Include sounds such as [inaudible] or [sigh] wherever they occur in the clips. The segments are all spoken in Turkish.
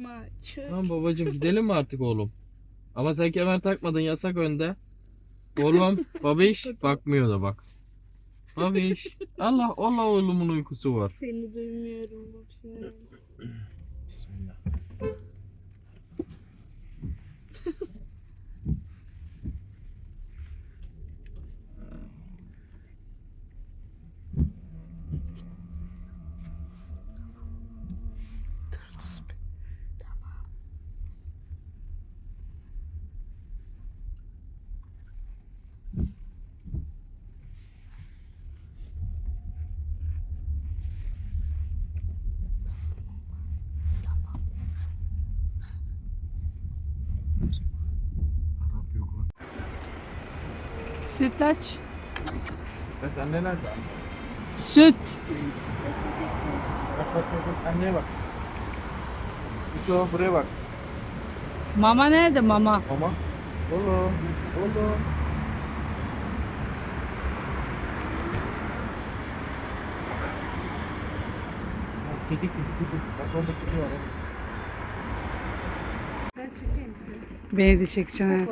Ama çok. Tamam babacığım gidelim mi artık oğlum? Ama sen kemer takmadın yasak önde. Oğlum [laughs] babiş bakmıyor da bak. Babiş. Allah Allah oğlumun uykusu var. Seni duymuyorum hepsini. Bismillah. Arap yok var. Sütlaç. Evet anne nerede? Süt. Bak bak bak anneye bak. Yusuf buraya bak. Mama nerede mama? Mama. Oğlum. Oğlum. Kedi kedi kedi. Bak orada kedi var. Ben çekeyim seni. Beni de çekeceksin. evet.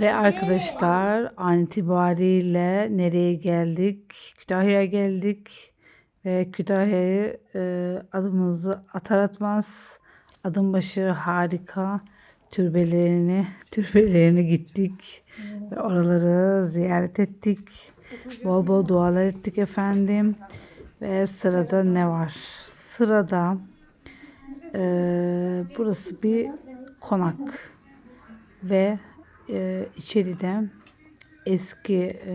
Ve arkadaşlar an itibariyle nereye geldik? Kütahya'ya geldik. Ve Kütahya'yı e, adımımızı atar atmaz adım başı harika türbelerini [laughs] türbelerini gittik. Ve oraları ziyaret ettik. Bol bol dualar ettik efendim. Ve sırada ne var? Sırada e, burası bir konak ve e, içeride eski e,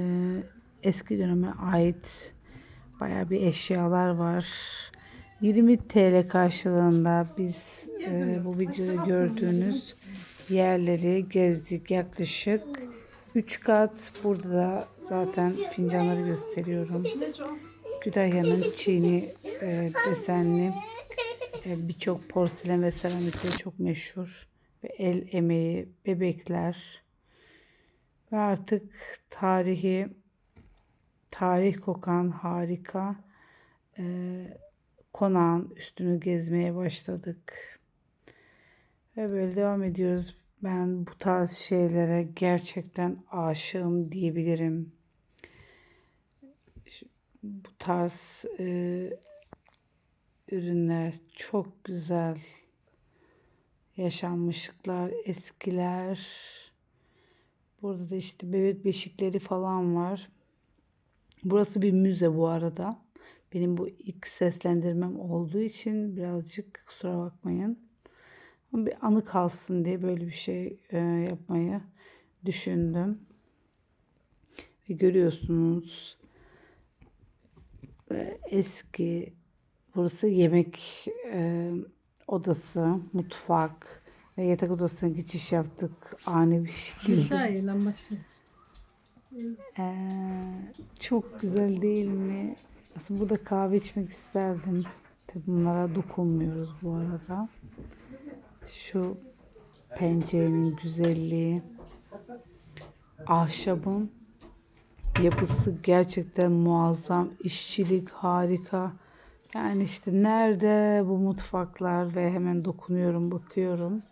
eski döneme ait bayağı bir eşyalar var. 20 TL karşılığında biz e, bu videoda gördüğünüz yerleri gezdik yaklaşık 3 kat. Burada da zaten fincanları gösteriyorum. Kütahya'nın çiğni e, desenli e, birçok porselen ve seramikleri çok meşhur ve el emeği, bebekler ve artık tarihi tarih kokan harika e, konağın üstünü gezmeye başladık. Ve böyle devam ediyoruz. Ben bu tarz şeylere gerçekten aşığım diyebilirim. Bu tarz e, ürünler çok güzel yaşanmışlıklar, eskiler. Burada da işte bebek beşikleri falan var. Burası bir müze bu arada. Benim bu ilk seslendirmem olduğu için birazcık kusura bakmayın. Ama bir anı kalsın diye böyle bir şey e, yapmayı düşündüm. Ve görüyorsunuz e, eski burası yemek e, odası, mutfak yatak odasına geçiş yaptık ani bir şekilde. Ee, çok güzel değil mi? Aslında burada kahve içmek isterdim. Tabii bunlara dokunmuyoruz bu arada. Şu pencerenin güzelliği, ahşabın yapısı gerçekten muazzam. İşçilik harika. Yani işte nerede bu mutfaklar ve hemen dokunuyorum, bakıyorum.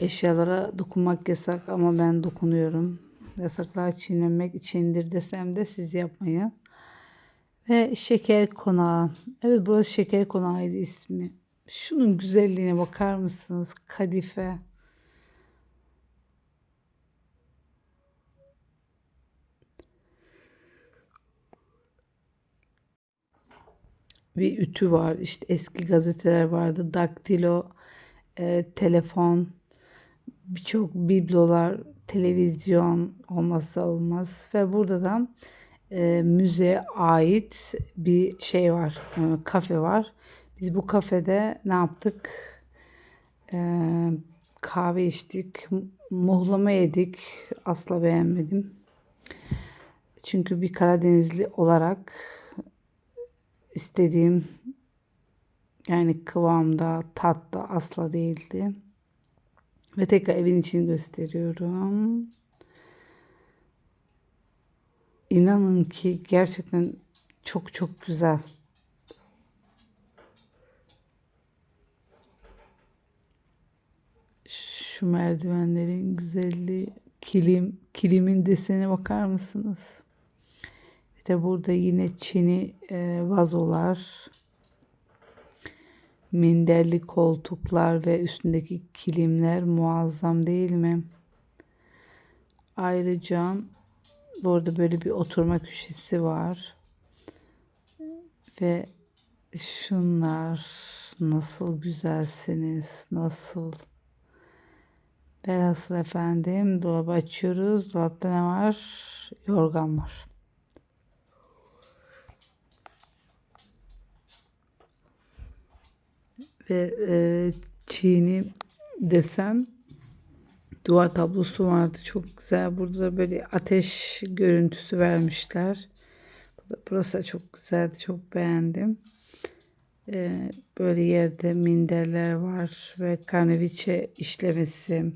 Eşyalara dokunmak yasak ama ben dokunuyorum. Yasaklar çiğnemek içindir desem de siz yapmayın. Ve şeker konağı. Evet burası şeker konağıydı ismi. Şunun güzelliğine bakar mısınız? Kadife. bir ütü var. İşte eski gazeteler vardı. Daktilo, e, telefon, birçok biblolar, televizyon olmazsa olmaz. Ve burada da e, müzeye ait bir şey var. e, kafe var. Biz bu kafede ne yaptık? E, kahve içtik. mu- Muhlama yedik. Asla beğenmedim. Çünkü bir Karadenizli olarak istediğim yani kıvamda, tatta asla değildi. Ve tekrar evin içini gösteriyorum. inanın ki gerçekten çok çok güzel. Şu merdivenlerin güzelliği, kilim, kilimin desene bakar mısınız? Bir de burada yine çini e, vazolar, minderli koltuklar ve üstündeki kilimler muazzam değil mi? Ayrıca burada böyle bir oturma köşesi var. Ve şunlar nasıl güzelsiniz, nasıl. Velhasıl efendim dolabı açıyoruz. Dolapta ne var? Yorgan var. Ve e, çiğni desem duvar tablosu vardı. Çok güzel. Burada da böyle ateş görüntüsü vermişler. Burası da çok güzeldi. Çok beğendim. Ee, böyle yerde minderler var ve karneviçe işlemesi.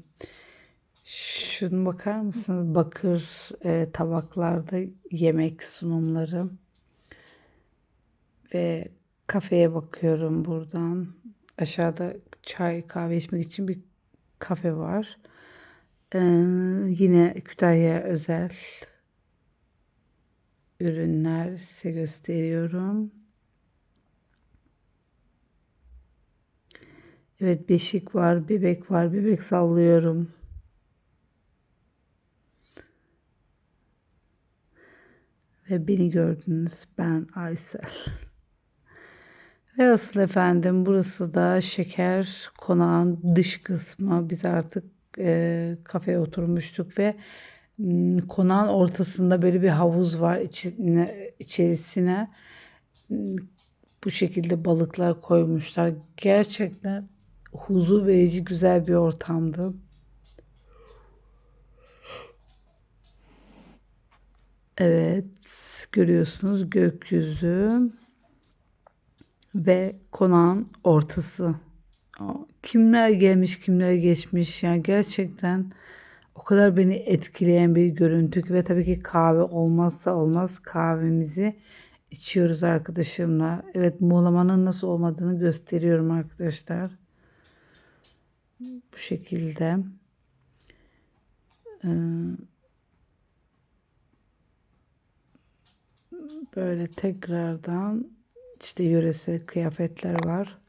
Şunu bakar mısınız? Bakır e, tabaklarda yemek sunumları. Ve kafeye bakıyorum buradan. Aşağıda çay kahve içmek için bir kafe var. Ee, yine Kütahya özel ürünler size gösteriyorum. Evet beşik var, bebek var, bebek sallıyorum. Ve beni gördünüz. Ben Aysel. Ve asıl efendim burası da şeker konağın dış kısmı. Biz artık e, kafeye oturmuştuk ve konağın ortasında böyle bir havuz var içine, içerisine bu şekilde balıklar koymuşlar. Gerçekten huzur verici güzel bir ortamdı. Evet görüyorsunuz gökyüzü ve konağın ortası. Kimler gelmiş kimler geçmiş yani gerçekten o kadar beni etkileyen bir görüntü ki ve tabii ki kahve olmazsa olmaz kahvemizi içiyoruz arkadaşımla. Evet muğlamanın nasıl olmadığını gösteriyorum arkadaşlar. Bu şekilde. Ee, böyle tekrardan işte yöresel kıyafetler var.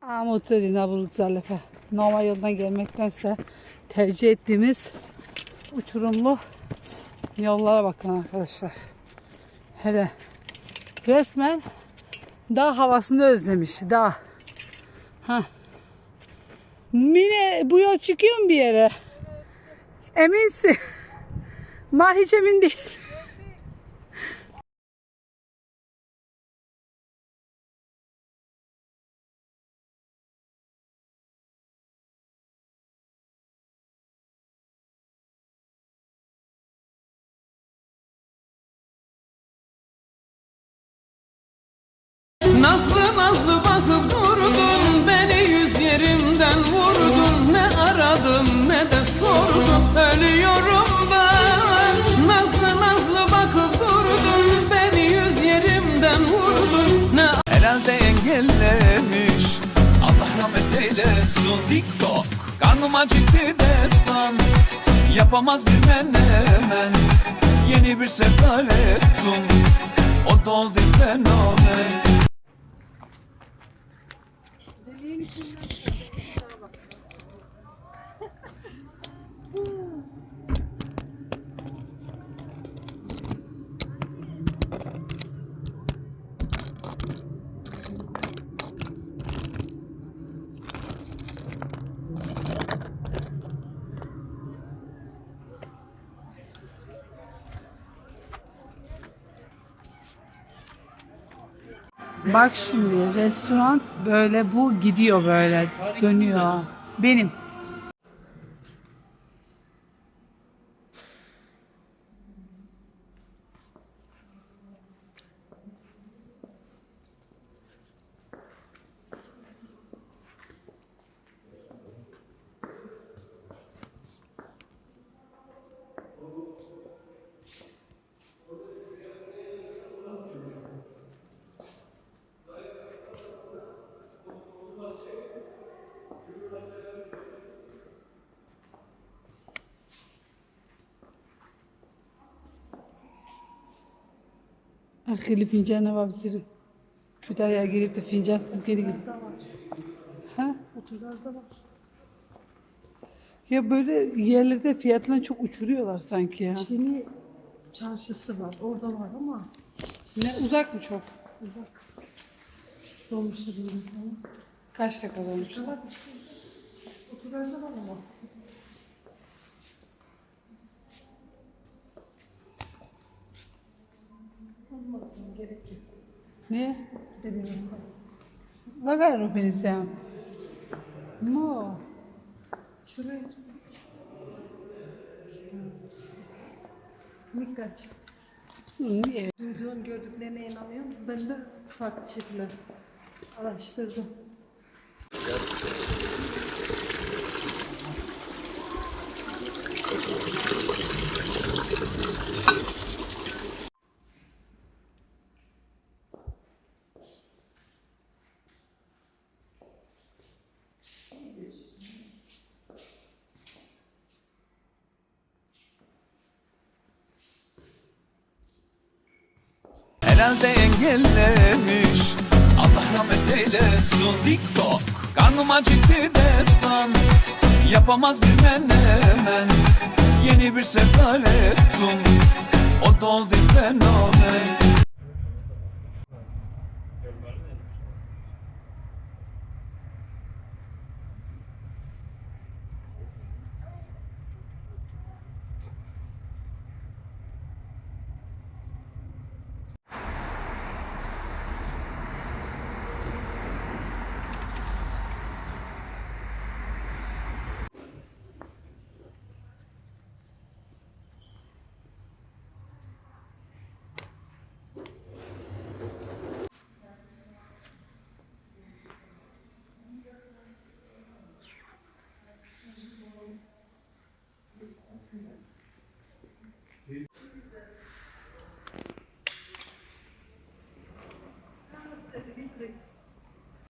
Ama otelin avluluk zalefe. Normal yoldan gelmektense tercih ettiğimiz uçurumlu yollara bakın arkadaşlar. Hele resmen dağ havasını özlemiş. Dağ. Ha. Mine bu yol çıkıyor mu bir yere? Eminsin. [laughs] Ma hiç emin değil. Nazlı bakıp durdun Beni yüz yerimden vurdun. Ne aradım ne de sordum Ölüyorum ben. Nazlı nazlı bakıp durdun Beni yüz yerimden vurdun. Ne Herhalde engellemiş Allah rahmet eylesin. TikTok Karnım acıktı desan Yapamaz bir menemen Yeni bir sefaletun O doldu fenomen Thank you. Bak şimdi restoran böyle bu gidiyor böyle dönüyor. Benim. Akıllı fincanı var bizi. Kütahya'ya gelip de fincansız geri gidin. Ha? Ya böyle yerlerde fiyatlarını çok uçuruyorlar sanki ya. Çin'i çarşısı var. Orada var ama Ne uzak mı çok? dolmuşta değil. Kaç dakika olmuş? Otogarda var ama. Olmasın gerek yok. Niye? Demiyorum. Bakar o beni sen. No. Şuraya çık. Niye? Duyduğun gördüklerine inanıyor musun? Ben de farklı şekilde araştırdım. Herhalde engellemiş. Allah rahmet eylesin. TikTok Karnım acıktı desan Yapamaz bir menemen Yeni bir sefaletun O doldu fenomen